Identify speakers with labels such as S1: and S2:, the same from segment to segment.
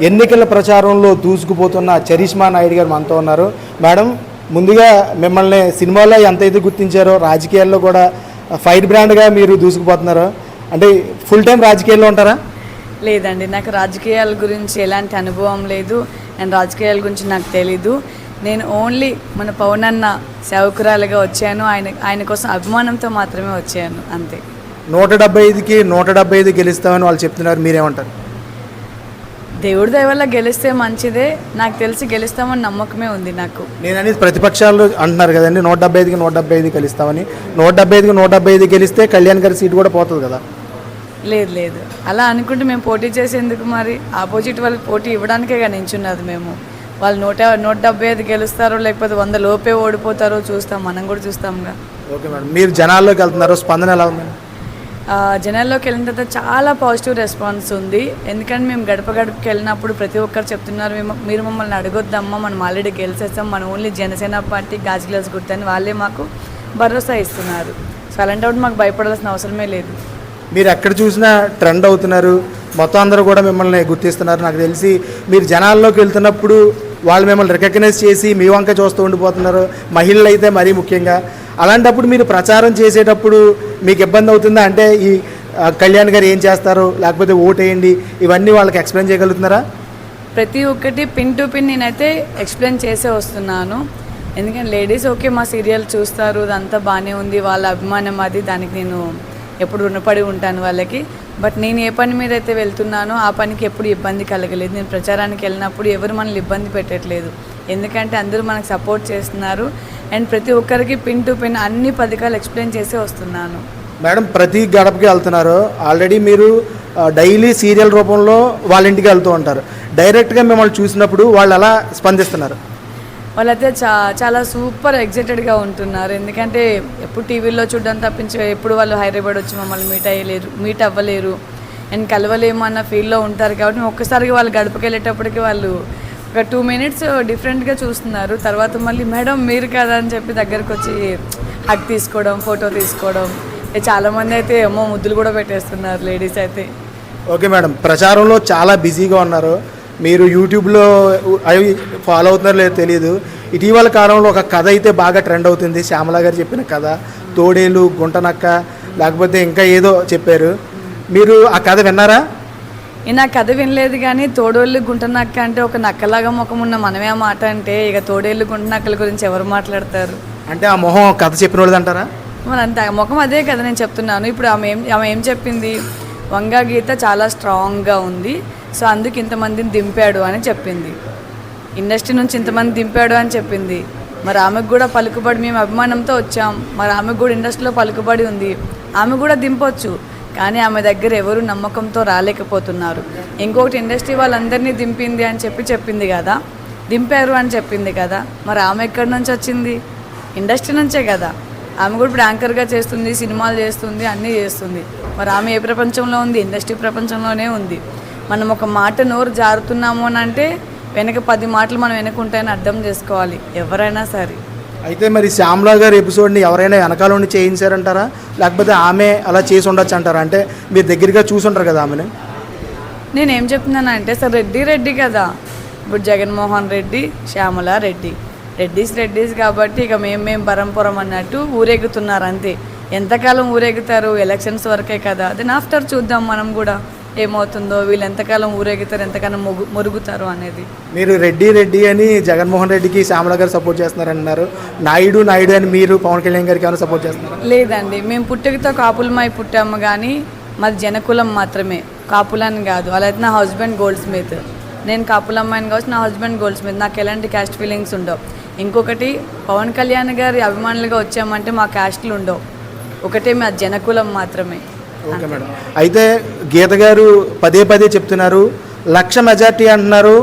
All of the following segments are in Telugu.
S1: ఎన్నికల ప్రచారంలో దూసుకుపోతున్న చరిష్మా నాయుడు గారు మనతో ఉన్నారు. మేడం ముందుగా మిమ్మల్ని సినిమాలో ఎంత అయితే గుర్తించారో రాజకీయాల్లో కూడా ఫైట్ బ్రాండ్గా మీరు దూసుకుపోతున్నారు అంటే ఫుల్ టైం రాజకీయాల్లో ఉంటారా?
S2: లేదండి నాకు రాజకీయాల గురించి ఎలాంటి అనుభవం లేదు. అండ్ రాజకీయాల గురించి నాకు తెలీదు. నేను ఓన్లీ మన పవన్ అన్న సేవకురాలుగా వచ్చాను. ఆయన ఆయన కోసం అభిమానంతో మాత్రమే వచ్చాను అంతే.
S1: నూట డెబ్బై ఐదుకి నూట డెబ్బై ఐదు గెలుస్తామని వాళ్ళు చెప్తున్నారు మీరేమంటారు?
S2: దేవుడి దయ వల్ల గెలిస్తే మంచిదే. నాకు తెలిసి గెలుస్తామని నమ్మకమే ఉంది నాకు.
S1: నేను అనేది ప్రతిపక్షాలు అంటున్నారు కదండి నూట డెబ్బై ఐదుకి నూట డెబ్బై ఐదు గెలుస్తామని. నూట డెబ్బై ఐదుకి నూట డెబ్బై ఐదు గెలిస్తే కళ్యాణ్ గారి సీట్ కూడా పోతుంది కదా.
S2: లేదు లేదు. అలా అనుకుంటే మేము పోటీ చేసేందుకు మరి ఆపోజిట్ వాళ్ళకి పోటీ ఇవ్వడానికే కానీ నించున్నది మేము. వాళ్ళు నూట నూట డెబ్బై ఐదు గెలుస్తారో లేకపోతే వంద లోపే ఓడిపోతారో చూస్తాం మనం కూడా చూస్తాంగా.
S1: Okay madam. మీరు జనాల్లోకి వెళ్తున్నారు స్పందన ఎలా ఉంది?
S2: జనాల్లోకి వెళ్ళిన తర్వాత చాలా పాజిటివ్ రెస్పాన్స్ ఉంది. ఎందుకంటే మేము గడప గడపకి వెళ్ళినప్పుడు ప్రతి ఒక్కరు చెప్తున్నారు మీరు మమ్మల్ని అడగొద్దమ్మా మనం ఆల్రెడీ గెలిచేస్తాం మనం ఓన్లీ జనసేన పార్టీ గాజుగ్లాస్ గుర్తని వాళ్ళే మాకు భరోసా ఇస్తున్నారు. సో అలాంటప్పుడు మాకు భయపడాల్సిన అవసరమే లేదు.
S1: మీరు ఎక్కడ చూసినా ట్రెండ్ అవుతున్నారు. మొత్తం అందరూ కూడా మిమ్మల్ని గుర్తిస్తున్నారు. నాకు తెలిసి మీరు జనాల్లోకి వెళ్తున్నప్పుడు వాళ్ళు మిమ్మల్ని రికగ్నైజ్ చేసి మీ వంక చూస్తూ ఉండిపోతున్నారు. మహిళలు అయితే మరీ ముఖ్యంగా. అలాంటప్పుడు మీరు ప్రచారం చేసేటప్పుడు మీకు ఇబ్బంది అవుతుందా? అంటే ఈ కళ్యాణ్ గారు ఏం చేస్తారు? లేకపోతే ఓటేయండి? ఇవన్నీ వాళ్ళకి ఎక్స్ప్లెయిన్ చేయగలుగుతున్నారా?
S2: ప్రతి ఒక్కటి పిన్ టు పిన్ నేనైతే ఎక్స్ప్లెయిన్ చేసే వస్తున్నాను. ఎందుకంటే లేడీస్ ఓకే మా సీరియల్ చూస్తారు అదంతా బాగానే ఉంది వాళ్ళ అభిమానం అది దానికి నేను ఎప్పుడు రుణపడి ఉంటాను వాళ్ళకి. బట్ నేను ఏ పని మీద అయితే వెళ్తున్నానో ఆ పనికి ఎప్పుడు ఇబ్బంది కలగలేదు. నేను ప్రచారానికి వెళ్ళినప్పుడు ఎవరు మనల్ని ఇబ్బంది పెట్టట్లేదు. ఎందుకంటే అందరూ మనకు సపోర్ట్ చేస్తున్నారు. అండ్ ప్రతి ఒక్కరికి పిన్ టు పిన్ అన్ని పథకాలు ఎక్స్ప్లెయిన్ చేసే వస్తున్నాను.
S1: మేడం ప్రతి గడపకి వెళ్తున్నారు. ఆల్రెడీ మీరు డైలీ సీరియల్ రూపంలో వాళ్ళ ఇంటికి వెళ్తూ ఉంటారు. డైరెక్ట్గా మిమ్మల్ని చూసినప్పుడు వాళ్ళు ఎలా స్పందిస్తున్నారు.
S2: వాళ్ళైతే చా చాలా సూపర్ ఎగ్జైటెడ్గా ఉంటున్నారు. ఎందుకంటే ఎప్పుడు టీవీలో చూడడం తప్పించి ఎప్పుడు వాళ్ళు హైదరాబాద్ వచ్చి మమ్మల్ని మీట్ అయ్యలేరు మీట్ అవ్వలేరు. అండ్ కలవలేము అన్న ఫీల్లో ఉంటారు కాబట్టి ఒక్కసారిగా వాళ్ళు గడపకి వెళ్ళేటప్పటికి వాళ్ళు ఒక టూ మినిట్స్ డిఫరెంట్గా చూస్తున్నారు. తర్వాత మళ్ళీ మేడం మీరు కదా అని చెప్పి దగ్గరకు వచ్చి హక్ తీసుకోవడం ఫోటో తీసుకోవడం. చాలామంది అయితే ఏమో ముద్దులు కూడా పెట్టేస్తున్నారు లేడీస్ అయితే.
S1: Okay madam. ప్రచారంలో చాలా బిజీగా ఉన్నారు. మీరు యూట్యూబ్లో అవి ఫాలో అవుతున్నారో లేదో తెలియదు ఇటీవల కాలంలో ఒక కథ అయితే బాగా ట్రెండ్ అవుతుంది. శ్యామల గారు చెప్పిన కథ తోడేలు గుంటనక్క లేకపోతే ఇంకా ఏదో చెప్పారు. మీరు ఆ కథ విన్నారా?
S2: ఆ కథ వినలేదు కానీ తోడోళ్ళు గుంటనక్క అంటే ఒక నక్కలాగా ముఖం ఉన్న మనమే ఆ మాట అంటే ఇక తోడేళ్ళు గుంటనక్కల గురించి ఎవరు మాట్లాడతారు?
S1: అంటే ఆ మొహం కథ చెప్పిన అంటారా?
S2: మరి అంతే ముఖం అదే కదా నేను చెప్తున్నాను. ఇప్పుడు ఆమె ఏం ఆమె ఏం చెప్పింది? వంగా గీత చాలా స్ట్రాంగ్గా ఉంది. సో అందుకు ఇంతమందిని దింపాడు అని చెప్పింది. ఇండస్ట్రీ నుంచి ఇంతమంది దింపాడు అని చెప్పింది. మరి ఆమెకు కూడా పలుకుబడి మేము అభిమానంతో వచ్చాం. మరి ఆమెకు కూడా ఇండస్ట్రీలో పలుకుబడి ఉంది. ఆమె కూడా దింపొచ్చు. కానీ ఆమె దగ్గర ఎవరు నమ్మకంతో రాలేకపోతున్నారు. ఇంకొకటి ఇండస్ట్రీ వాళ్ళందరినీ దింపింది అని చెప్పి చెప్పింది కదా. దింపారు అని చెప్పింది కదా. మరి ఆమె ఎక్కడి నుంచి వచ్చింది? ఇండస్ట్రీ నుంచే కదా. ఆమె కూడా ఇప్పుడు యాంకర్గా చేస్తుంది సినిమాలు చేస్తుంది అన్నీ చేస్తుంది. మరి ఆమె ఏ ప్రపంచంలో ఉంది? ఇండస్ట్రీ ప్రపంచంలోనే ఉంది. మనం ఒక మాట నోరు జారుతున్నాము అని అంటే వెనక పది మాటలు మనం వెనకుంటాయని అర్థం చేసుకోవాలి. ఎవరైనా సరే.
S1: అయితే మరి శ్యామల గారి ఎపిసోడ్ని ఎవరైనా వెనకాల ఉండి చేయించారంటారా? లేకపోతే ఆమె అలా చేసి ఉండొచ్చు అంటారా అంటే మీరు దగ్గరగా చూసి ఉంటారు కదా ఆమెను?
S2: నేను ఏం చెప్తున్నానంటే సార్ రెడ్డి రెడ్డి కదా. ఇప్పుడు జగన్మోహన్ రెడ్డి శ్యామల రెడ్డి. రెడ్డిస్ రెడ్డిస్ కాబట్టి ఇక మేము మేము పరంపరం అన్నట్టు ఊరేగుతున్నారు అంతే. ఎంతకాలం ఊరేగుతారు? ఎలక్షన్స్ వరకే కదా. దెన్ ఆఫ్టర్ చూద్దాం మనం కూడా. ఏమవుతుందో వీళ్ళు ఎంతకాలం ఊరేగుతారు ఎంతకాలం ముగు మురుగుతారు అనేది.
S1: మీరు రెడ్డి రెడ్డి అని జగన్మోహన్ రెడ్డికి శ్యామల గారు సపోర్ట్ చేస్తున్నారన్నారు. నాయుడు నాయుడు అని మీరు పవన్ కళ్యాణ్ గారికి ఏమైనా సపోర్ట్ చేస్తున్నారు?
S2: లేదండి. మేము పుట్టుకతో కాపులమై పుట్టాము కానీ మాది జనకులం మాత్రమే. కాపులని కాదు. అలా అయితే నా హస్బెండ్ గోల్డ్ స్మిత్ నేను కాపులమ్మాయిని కావచ్చు నా హస్బెండ్ గోల్డ్ స్మిత్ నాకు ఎలాంటి క్యాస్ట్ ఫీలింగ్స్ ఉండవు. ఇంకొకటి పవన్ కళ్యాణ్ గారి అభిమానులుగా వచ్చామంటే మా క్యాస్ట్లు ఉండవు. ఒకటే మా జనకులం మాత్రమే.
S1: Okay madam. అయితే గీత గారు పదే పదే చెప్తున్నారు లక్ష మెజార్టీ అంటున్నారు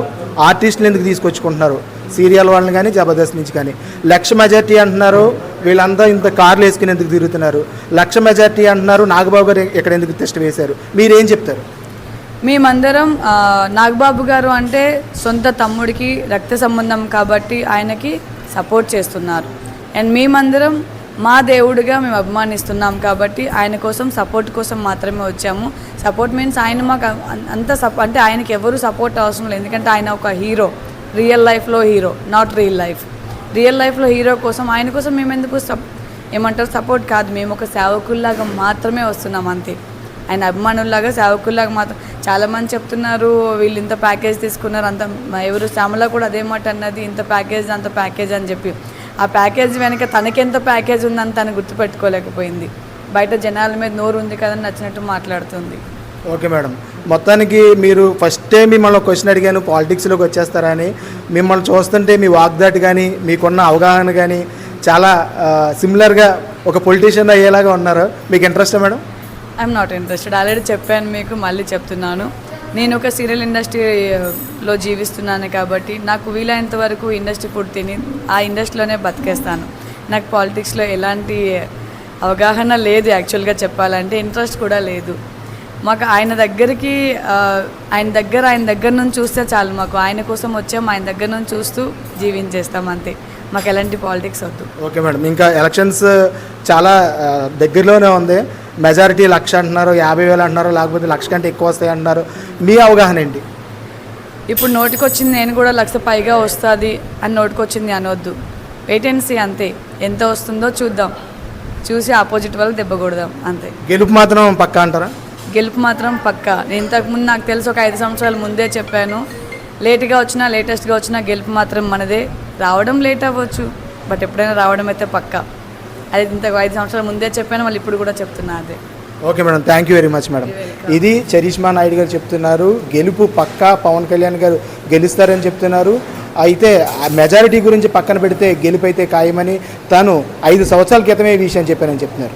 S1: ఆర్టిస్టులు ఎందుకు తీసుకొచ్చుకుంటున్నారు? సీరియల్ వాళ్ళని కానీ జబర్దస్త్ నుంచి కానీ లక్ష మెజార్టీ అంటున్నారు వీళ్ళంతా ఇంత కార్లు వేసుకుని ఎందుకు తిరుగుతున్నారు? లక్ష మెజార్టీ అంటున్నారు నాగబాబు గారు ఇక్కడ ఎందుకు టెస్ట్ వేశారు? మీరేం చెప్తారు?
S2: మేమందరం నాగబాబు గారు అంటే సొంత తమ్ముడికి రక్త సంబంధం కాబట్టి ఆయనకి సపోర్ట్ చేస్తున్నారు. అండ్ మేమందరం మా దేవుడిగా మేము అభిమానిస్తున్నాం కాబట్టి ఆయన కోసం సపోర్ట్ కోసం మాత్రమే వచ్చాము. సపోర్ట్ మీన్స్ ఆయన మాకు అంత సపో అంటే ఆయనకి ఎవరు సపోర్ట్ అవసరం లేదు. ఎందుకంటే ఆయన ఒక హీరో రియల్ లైఫ్లో hero not real life real లైఫ్లో హీరో కోసం ఆయన కోసం మేము ఎందుకు సప్ ఏమంటారు సపోర్ట్ కాదు. మేము ఒక సేవకుల్లాగా మాత్రమే వస్తున్నాం అంతే. ఆయన అభిమానుల్లాగా సేవకుల్లాగా మాత్రం చాలామంది చెప్తున్నారు వీళ్ళు ఇంత ప్యాకేజ్ తీసుకున్నారు అంత ఎవరు శ్యామల కూడా అదే మాట అన్నది ఇంత ప్యాకేజ్ అంత ప్యాకేజ్ అని చెప్పి. ఆ ప్యాకేజ్ వెనక తనకెంత ప్యాకేజ్ ఉందని తను గుర్తుపెట్టుకోలేకపోయింది. బయట జనాల మీద నోరు ఉంది కదని నచ్చినట్టు మాట్లాడుతుంది.
S1: Okay madam. మొత్తానికి మీరు ఫస్ట్ టైం మిమ్మల్ని క్వశ్చన్ అడిగాను పాలిటిక్స్లోకి వచ్చేస్తారని. మిమ్మల్ని చూస్తుంటే మీ వాగ్దాటి కానీ మీకున్న అవగాహన కానీ చాలా సిమిలర్గా ఒక పొలిటీషియన్ అయ్యేలాగా ఉన్నారు. మీకు ఇంట్రెస్టా madam?
S2: I'm not interested already చెప్పాను మీకు మళ్ళీ చెప్తున్నాను. నేను ఒక సీరియల్ ఇండస్ట్రీలో uh, జీవిస్తున్నాను కాబట్టి నాకు వీలైనంత వరకు ఇండస్ట్రీ ఫుడ్ తిని ఆ ఇండస్ట్రీలోనే బతికేస్తాను. నాకు పాలిటిక్స్లో ఎలాంటి అవగాహన లేదు యాక్చువల్గా చెప్పాలంటే ఇంట్రెస్ట్ కూడా లేదు. మాకు ఆయన దగ్గరికి uh, ఆయన దగ్గర ఆయన దగ్గర నుంచి చూస్తే చాలు మాకు. ఆయన కోసం వచ్చాము ఆయన దగ్గర నుంచి చూస్తూ జీవించేస్తాం అంతే. మాకు ఎలాంటి పాలిటిక్స్ వద్దు.
S1: Okay madam. ఇంకా ఎలక్షన్స్ uh, చాలా దగ్గరలోనే ఉంది. మెజారిటీ లక్ష అంటున్నారు యాభై వేలు అంటున్నారు లేకపోతే లక్ష కంటే ఎక్కువ వస్తాయి అంటున్నారు. మీ అవగాహన ఏంటి?
S2: ఇప్పుడు నోటికొచ్చింది నేను కూడా లక్ష పైగా వస్తుంది అని నోటికొచ్చింది అనొద్దు. వెయిట్ అండ్ సీ అంతే. ఎంత వస్తుందో చూద్దాం. చూసి ఆపోజిట్ వాళ్ళకి దెబ్బ కొడదాం అంతే.
S1: గెలుపు మాత్రం పక్కా అంటారా?
S2: గెలుపు మాత్రం పక్కా. ఇంతకుముందు నాకు తెలుసు ఒక ఐదు సంవత్సరాల ముందే చెప్పాను. లేట్గా వచ్చినా లేటెస్ట్గా వచ్చినా గెలుపు మాత్రం మనదే. రావడం లేట్ అవ్వచ్చు బట్ ఎప్పుడైనా రావడం అయితే పక్కా. అది ఇంత ఐదు సంవత్సరాల ముందే చెప్పాను మళ్ళీ ఇప్పుడు కూడా చెప్తున్నా అదే.
S1: Okay madam thank you very much madam. ఇది చరిష్మా నాయుడు గారు చెప్తున్నారు గెలుపు పక్కా పవన్ కళ్యాణ్ గారు గెలుస్తారని చెప్తున్నారు. అయితే మెజారిటీ గురించి పక్కన పెడితే గెలుపు అయితే ఖాయమని తాను ఐదు సంవత్సరాల క్రితమే ఈ విషయం చెప్పానని చెప్తున్నారు.